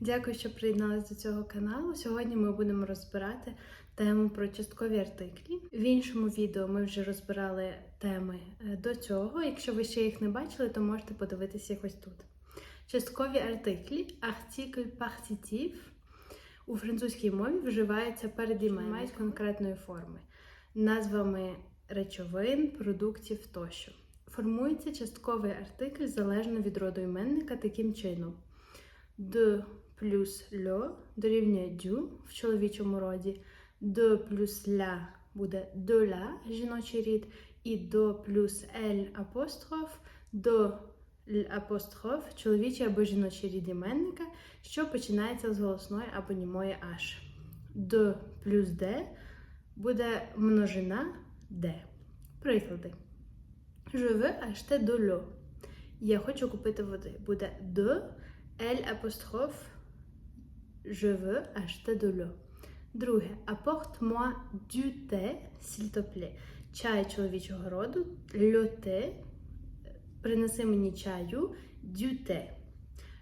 Дякую, що приєдналися до цього каналу. Сьогодні ми будемо розбирати тему про часткові артиклі. В іншому відео ми вже розбирали теми е, до цього. Якщо ви ще їх не бачили, то можете подивитися їх ось тут. Часткові артиклі, артикль партитив у французькій мові вживаються перед іменами, мають конкретної форми, назвами речовин, продуктів тощо. Формується частковий артикль залежно від роду іменника таким чином. De плюс льо дорівнює дю в чоловічому роді, de плюс ля буде доля жіночий рід, і до плюс ель апостроф до апостроф чоловічий або жіночий рід іменника, що починається з голосної або німої аж. De плюс де буде множина де. Приклади. Je veux acheter de l'eau. Я хочу купити води. Буде de L apostrophe Je veux acheter de l'eau. Друге. Apporte-moi du thé, s'il. Чай чоловічого роду. Le. Принеси мені чаю. Du thé.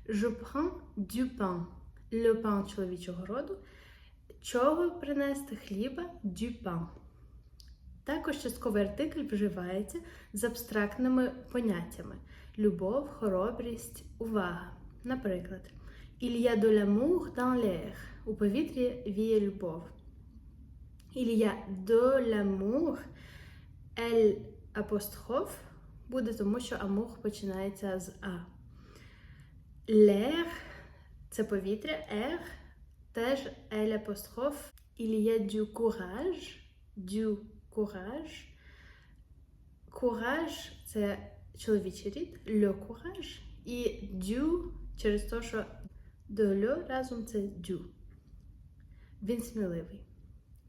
Je prends du pain. Le pain чоловічого роду. Чого принести хліба? Du pain. Також частковий артикль вживається з абстрактними поняттями: любов, хоробрість, увага. Наприклад, Il y a de l'amour dans l'air. У повітрі віє любов. Il y a de l'amour, L апостроф буде тому, що амур починається з А. L'air – це повітря, R теж L апостроф. Il y a du courage, du courage. Courage – це чоловічий рід, le courage. І du через те, що до le разом це du. Він сміливий.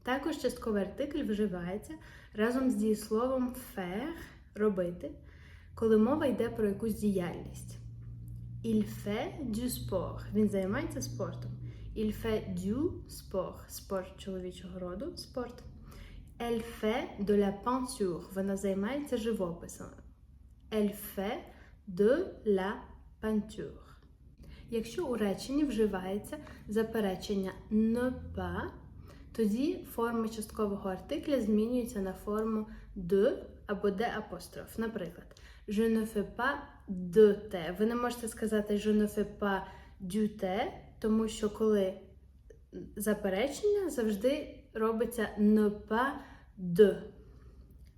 Також частковий артикль вживається разом з дієсловом faire робити, коли мова йде про якусь діяльність. Il fait du sport. Він займається спортом. Il fait du sport. Спорт чоловічого роду. Спорт. Elle fait de la peinture. Вона займається живописом. Elle fait de la peinture. Якщо у реченні вживається заперечення ne тоді форма часткового артикля змінюється на форму de або de апостроф. Наприклад, je ne fais pas de thé. Ви не можете сказати je ne fais pas du thé, тому що коли заперечення завжди робиться ne pas de.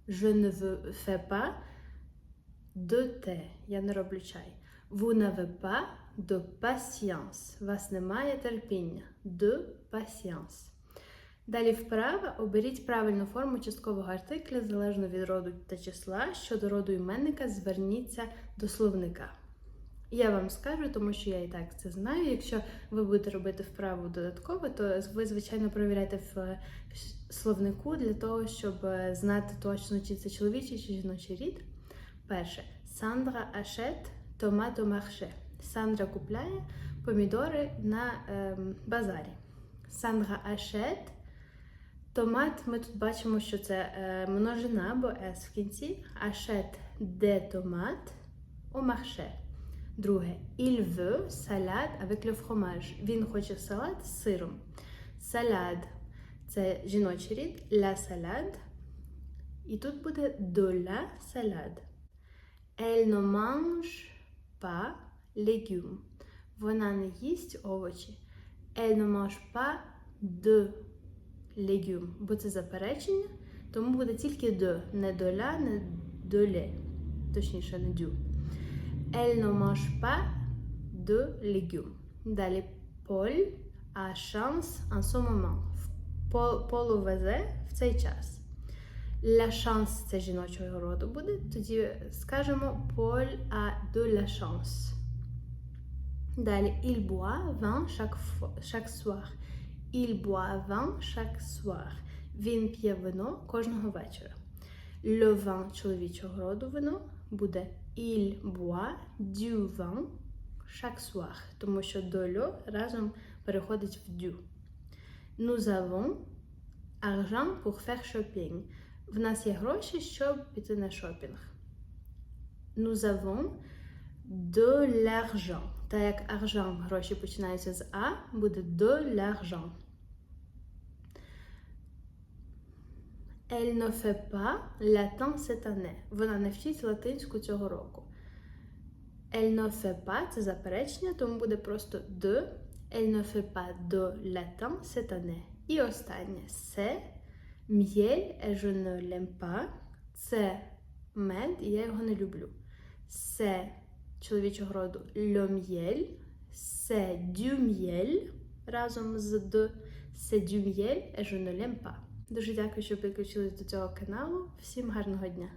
Je ne fais pas de thé. Я не роблю чай. Vous n'avez pas de patience. Вас немає терпіння. De patience. Далі вправа оберіть правильну форму часткового артикля залежно від роду та числа. Щодо роду іменника зверніться до словника. Я вам скажу, тому що я і так це знаю. Якщо ви будете робити вправу додатково, то ви, звичайно, перевіряйте в словнику для того, щоб е, знати точно, чи це чоловічий чи жіночий рід. Перше, Сандра achète au marché. Сандра купляє помідори на ем, базарі. Сандра achète Томат ми тут бачимо, що це е, множина або S в кінці. Achète des tomates au marché. Друге, il veut salade avec le fromage. Він хоче салат з сиром. Салад це жіночий рід, la salade. І тут буде la salade. Elle ne mange pas légumes. Вона не їсть овочі. Elle ne mange pas de légumes. Бо це заперечення, тому буде тільки de. Не la, не de. Точніше, не du. Elle ne mange pas de légumes. Далі Paul a chance en ce moment. Пол- Полу везе в цей час. La chance це жіночого роду буде. Тоді скажемо Paul a de la chance. Далі il boit vin chaque, chaque soir. Il boit vin chaque soir. Він п'є вино кожного вечора. Le vin чоловічого роду вино буде il boit du vin chaque soir, тому що до le разом переходить в du. Nous avons argent pour faire shopping. В нас є гроші, щоб піти на шопінг. Nous avons de l'argent. Та як argent гроші починаються з А, буде de l'argent. Elle ne fait pas latin cette année. Вона не вчить латинську цього року. Elle ne fait pas це заперечення, тому буде просто de. Elle ne fait pas de latin cette année. І останнє c'est et je ne l'aime pas. Це мед, і я його не люблю. Це чоловічого роду. C'est du miel разом з de. C'est du miel je ne l'aime pas. Дуже дякую, що підключились до цього каналу. Всім гарного дня!